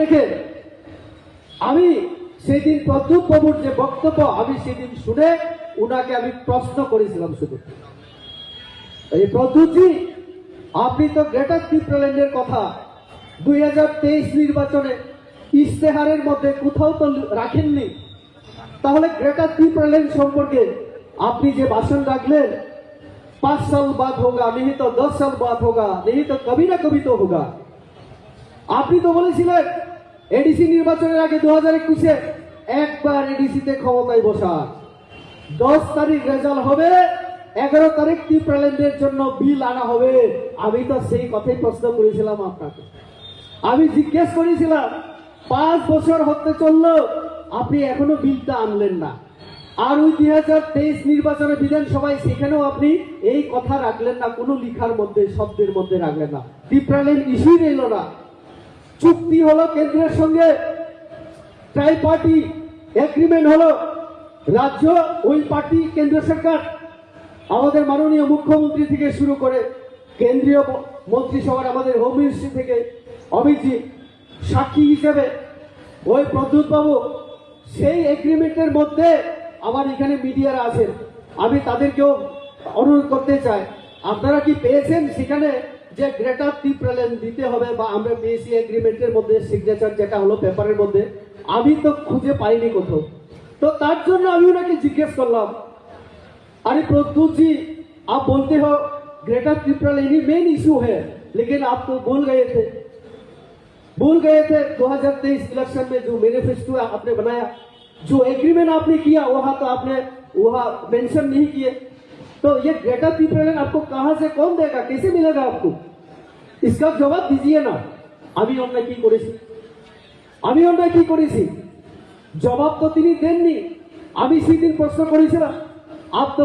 রেখে আমি সেদিন প্রদ্যুৎ বাবুর যে বক্তব্য আমি সেদিন শুনে উনাকে আমি প্রশ্ন করেছিলাম শুধু। এই প্রদ্যুৎজি, আপনি তো গ্রেটার ত্রিপ্রাল্যান্ডের কথা দুই নির্বাচনে ইশতেহারের মধ্যে কোথাও তো রাখেননি। তাহলে গ্রেটার ত্রিপ্রাল্যান্ড সম্পর্কে আপনি যে ভাষণ রাখলেন, পাঁচ সাল বাদ হোগা, নিহিত দশ সাল বাদ হোগা, নিহিত কবি না কবি তো হোগা আপনি তো বলেছিলেন এডিসি নির্বাচনের আগে দু হাজার একুশে একবার এডিসিতে ক্ষমতায় বসা দশ তারিখ রেজাল্ট হবে, এগারো তারিখ ত্রিপ্রাল্যান্ডের জন্য বিল আনা হবে। আমি তো সেই কথাই প্রশ্ন করেছিলাম আপনাকে। আমি জিজ্ঞেস করেছিলাম, পাঁচ বছর হতে চলল, আপনি এখনও বিলটা আনলেন না। আর ওই দুই হাজার তেইশ নির্বাচনে বিধানসভায় সেখানেও আপনি এই কথা রাখলেন না, কোনো লিখার মধ্যে, শব্দের মধ্যে রাখলেন না। ত্রিপ্রাল্যান্ড ইস্যুই রইল না। চুক্তি হলো কেন্দ্রের সঙ্গে। ট্রাই পার্টি এগ্রিমেন্ট হলো রাজ্য ওই পার্টি, কেন্দ্র সরকার। আমাদের মাননীয় মুখ্যমন্ত্রী থেকে শুরু করে কেন্দ্রীয় মন্ত্রিসভার আমাদের হোম মিনিস্ট্রি থেকে অমিতজি সাক্ষী হিসেবে ওই প্রদ্যুৎ বাবু সেই এগ্রিমেন্টের মধ্যে আমার এখানে মিডিয়ারা আছেন। আমি তাদেরকেও অনুরোধ করতে চাই। আপনারা কি পেয়েছেন সেখানে? যে গ্রেটার ত্রিপ্রালেন দিতে হবে বা আমরা পেয়েছি এগ্রিমেন্টের মধ্যে সিগনেচার যেটা হলো পেপারের মধ্যে আমি তো খুঁজে পাইনি কোথাও তো তার জন্য আমি ওনাকে জিজ্ঞেস করলাম अरे प्रद्युत जी आप बोलते हो ग्रेटर त्रिपुरा ही मेन इशू है लेकिन आप तो भूल गए थे भूल गए थे 2023 इलेक्शन में जो मैनिफेस्टो आपने बनाया जो एग्रीमेंट आपने किया वहां तो आपने वहां मेंशन नहीं किए तो ये ग्रेटर त्रिपुरा आपको कहां से कौन देगा कैसे मिलेगा आपको इसका जवाब दीजिए ना আমি অন্যায় কি করেছি আমি অন্যায় কি করেছি জবাব তো তিনি দেননি আমি সেদিন প্রশ্ন করেছিলাম आप तो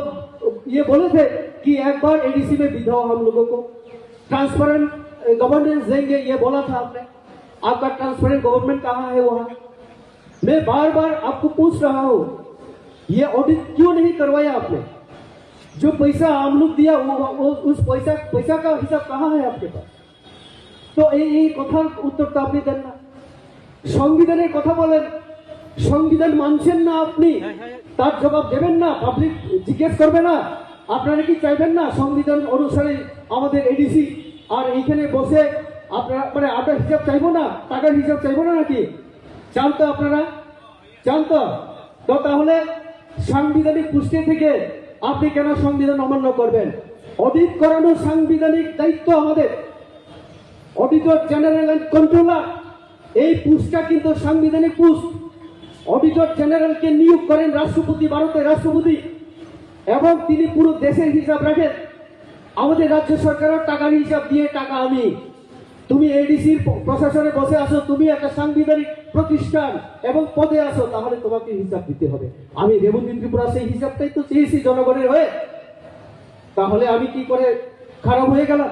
ये बोले थे कि एक बार एडीसी में विधाओ हम लोगों को ट्रांसपेरेंट गवर्नेंस देंगे ये बोला था आपने आपका ट्रांसपेरेंट गवर्नमेंट कहाँ है वहां मैं बार बार आपको पूछ रहा हूं ये ऑडिट क्यों नहीं करवाया आपने जो पैसा हम लोग दिया वो, वो उस पैसा पैसा का हिसाब कहाँ है आपके पास তো এই এই কথার উত্তরটা আপনি দেন না সংবিধানের কথা বলেন সংবিধান মানছেন না আপনি তার জবাব দেবেন না পাবলিক জিজ্ঞেস করবে না আপনারা কি চাইবেন না সংবিধান অনুসারে আমাদের এডিসি আর এইখানে বসে আপনারা মানে আপনার হিসাব চাইবো না টাকার হিসাব চাইবো না নাকি চান তো আপনারা চান তো তো তাহলে সাংবিধানিক পুষ্টি থেকে আপনি কেন সংবিধান অমান্য করবেন? অডিট করানো সাংবিধানিক দায়িত্ব আমাদের। অডিটর জেনারেল অ্যান্ড কন্ট্রোলার, এই পুস্টটা কিন্তু সাংবিধানিক পুস্ট অডিটর জেনারেলকে নিয়োগ করেন রাষ্ট্রপতি, ভারতের রাষ্ট্রপতি, এবং তিনি পুরো দেশের হিসাব রাখেন। আমাদের রাজ্য সরকারও টাকার হিসাব দিয়ে টাকা আমি। তুমি এডিসির প্রশাসনে বসে আসো তুমি একটা সাংবিধানিক প্রতিষ্ঠান এবং পদে আসো তাহলে তোমাকে হিসাব দিতে হবে। আমি রেবতী ত্রিপুরা সেই হিসাবটাই তো চেয়েছি জনগণের হয়ে। তাহলে আমি কি করে খারাপ হয়ে গেলাম?